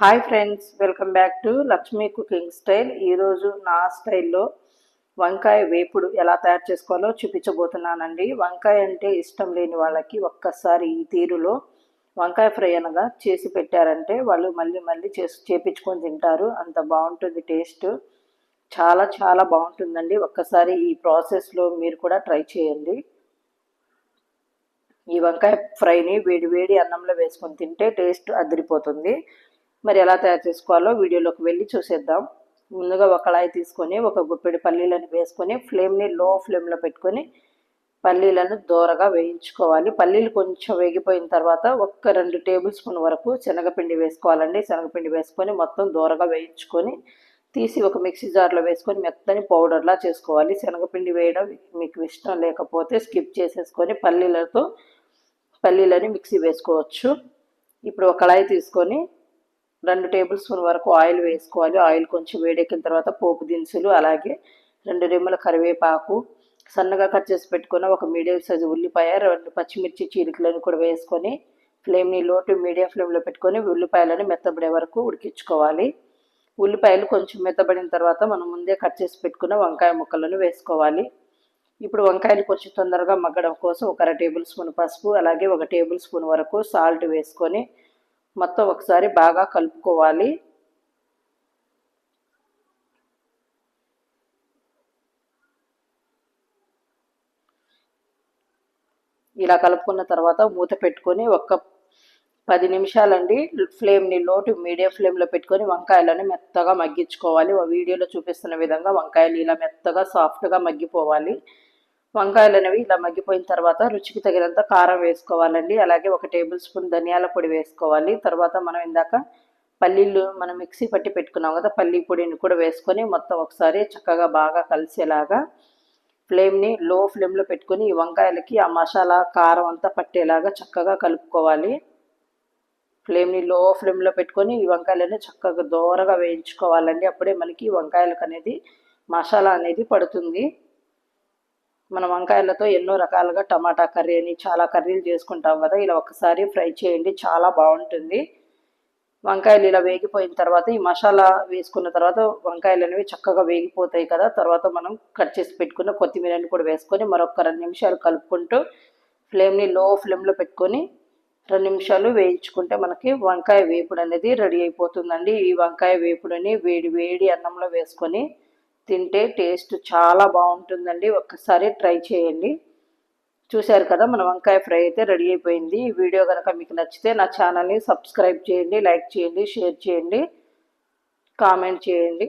Hi friends welcome back to Lakshmi cooking style. ఈరోజు నా స్టైల్లో వంకాయ వేపుడు ఎలా తయారు చేసుకోవాలో చూపించబోతున్నానండి. వంకాయ అంటే ఇష్టం లేని వాళ్ళకి ఒక్కసారి ఈ తీరులో వంకాయ ఫ్రై అనగా చేసి పెట్టారంటే వాళ్ళు మళ్ళీ మళ్ళీ చేసి చేపించుకొని తింటారు. అంత బాగుంటుంది టేస్ట్. చాలా చాలా బాగుంటుందండి. ఒక్కసారి ఈ ప్రాసెస్లో మీరు కూడా ట్రై చేయండి. ఈ వంకాయ ఫ్రైని వేడి వేడి అన్నంలో వేసుకొని తింటే టేస్ట్ అదిరిపోతుంది. మరి ఎలా తయారు చేసుకోవాలో వీడియోలోకి వెళ్ళి చూసేద్దాం. ముందుగా ఒక కళాయి తీసుకొని ఒక గుప్పెడి పల్లీలను వేసుకొని ఫ్లేమ్ని లో ఫ్లేమ్లో పెట్టుకొని పల్లీలను దోరగా వేయించుకోవాలి. పల్లీలు కొంచెం వేగిపోయిన తర్వాత ఒక్క రెండు టేబుల్ స్పూన్ వరకు శనగపిండి వేసుకోవాలండి. శనగపిండి వేసుకొని మొత్తం దోరగా వేయించుకొని తీసి ఒక మిక్సీ జార్లో వేసుకొని మెత్తని పౌడర్లా చేసుకోవాలి. శనగపిండి వేయడం మీకు ఇష్టం లేకపోతే స్కిప్ చేసేసుకొని పల్లీలతో పల్లీలని మిక్సీ వేసుకోవచ్చు. ఇప్పుడు ఒక కళాయి తీసుకొని రెండు టేబుల్ స్పూన్ వరకు ఆయిల్ వేసుకోవాలి. ఆయిల్ కొంచెం వేడెక్కిన తర్వాత పోపు దినుసులు అలాగే రెండు రెమ్మల కరివేపాకు సన్నగా కట్ చేసి పెట్టుకున్న ఒక మీడియం సైజు ఉల్లిపాయ రెండు పచ్చిమిర్చి చీలికలను కూడా వేసుకొని ఫ్లేమ్ని లోటు మీడియం ఫ్లేమ్లో పెట్టుకొని ఉల్లిపాయలను మెత్తబడే వరకు ఉడికించుకోవాలి. ఉల్లిపాయలు కొంచెం మెత్తబడిన తర్వాత మనం ముందే కట్ చేసి పెట్టుకున్న వంకాయ ముక్కలను వేసుకోవాలి. ఇప్పుడు వంకాయలు కొంచెం తొందరగా మగ్గడం కోసం ఒక అర టేబుల్ స్పూన్ పసుపు అలాగే ఒక టేబుల్ స్పూన్ వరకు సాల్ట్ వేసుకొని మొత్తం ఒకసారి బాగా కలుపుకోవాలి. ఇలా కలుపుకున్న తర్వాత మూత పెట్టుకొని ఒక పది నిమిషాలండి. ఫ్లేమ్ని లోటు మీడియం ఫ్లేమ్లో పెట్టుకొని వంకాయలను మెత్తగా మగ్గించుకోవాలి. వీడియోలో చూపిస్తున్న విధంగా వంకాయలు ఇలా మెత్తగా సాఫ్ట్గా మగ్గిపోవాలి. వంకాయలు అనేవి ఇలా మగ్గిపోయిన తర్వాత రుచికి తగినంత కారం వేసుకోవాలండి. అలాగే ఒక టేబుల్ స్పూన్ ధనియాల పొడి వేసుకోవాలి. తర్వాత మనం ఇందాక పల్లీలు మనం మిక్సీ పట్టి పెట్టుకున్నాం కదా పల్లీ పొడిని కూడా వేసుకొని మొత్తం ఒకసారి చక్కగా బాగా కలిసేలాగా ఫ్లేమ్ని లో ఫ్లేమ్లో పెట్టుకొని ఈ వంకాయలకి ఆ మసాలా కారం అంతా పట్టేలాగా చక్కగా కలుపుకోవాలి. ఫ్లేమ్ని లో ఫ్లేమ్లో పెట్టుకొని ఈ వంకాయలని చక్కగా దోరగా వేయించుకోవాలండి. అప్పుడే మనకి వంకాయలకు అనేది మసాలా అనేది పడుతుంది. మన వంకాయలతో ఎన్నో రకాలుగా టమాటా కర్రీ అని చాలా కర్రీలు చేసుకుంటాం కదా. ఇలా ఒకసారి ఫ్రై చేయండి చాలా బాగుంటుంది. వంకాయలు ఇలా వేగిపోయిన తర్వాత ఈ మసాలా వేసుకున్న తర్వాత వంకాయలు అనేవి చక్కగా వేగిపోతాయి కదా. తర్వాత మనం కట్ చేసి పెట్టుకున్న కొత్తిమీరని కూడా వేసుకొని మరొక రెండు నిమిషాలు కలుపుకుంటూ ఫ్లేమ్ని లో ఫ్లేమ్లో పెట్టుకొని రెండు నిమిషాలు వేయించుకుంటే మనకి వంకాయ వేపుడు అనేది రెడీ అయిపోతుందండి. ఈ వంకాయ వేపుడుని వేడి వేడి అన్నంలో వేసుకొని తింటే టేస్ట్ చాలా బాగుంటుందండి. ఒక్కసారి ట్రై చేయండి. చూశారు కదా మన వంకాయ ఫ్రై అయితే రెడీ అయిపోయింది. ఈ వీడియో కనుక మీకు నచ్చితే నా ఛానల్ని సబ్స్క్రైబ్ చేయండి లైక్ చేయండి షేర్ చేయండి కామెంట్ చేయండి.